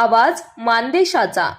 आवाज मानदेशाचा.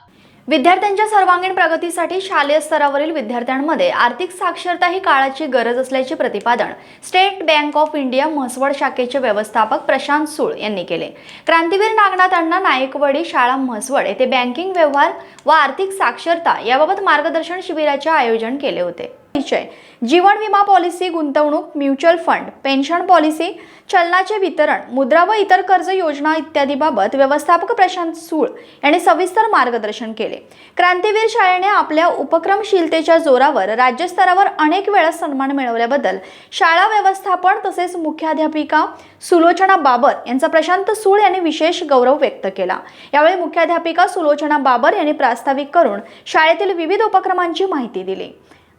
विद्यार्थ्यांच्या सर्वांगीण प्रगतीसाठी शालेय स्तरावरील विद्यार्थ्यांमध्ये आर्थिक साक्षरता ही काळाची गरज असल्याचे प्रतिपादन State Bank of India Mhaswad शाखेचे व्यवस्थापक प्रशांत सूळ यांनी केले. क्रांतीवीर नागनाथ अण्णा नायकवडी शाळा म्हसवड येथे बँकिंग व्यवहार व आर्थिक साक्षरता याबाबत मार्गदर्शन शिबिराचे आयोजन केले होते. परिचय. जीवन विमा पॉलिसी गुंतवणूक म्युच्युअल फंड पेन्शन पॉलिसी चलनाचे वितरण मुद्रा व इतर कर्ज योजना इत्यादीबाबत व्यवस्थापक प्रशांत सूळ यांनी सविस्तर मार्गदर्शन केले. क्रांतीवीर शाळेने आपल्या उपक्रमशीलतेच्या जोरावर राज्यस्तरावर अनेक वेळा सन्मान मिळवल्याबद्दल शाळा व्यवस्थापन तसेच मुख्याध्यापिका सुलोचना बाबर यांचा प्रशांत सूळ यांनी विशेष गौरव व्यक्त केला. यावेळी मुख्याध्यापिका सुलोचना बाबर यांनी प्रास्ताविक करून शाळेतील विविध उपक्रमांची माहिती दिली.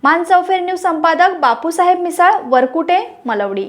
मान चौफेर न्यूज संपादक बापूसाहेब मिसाळ वरकुटे मलवडी.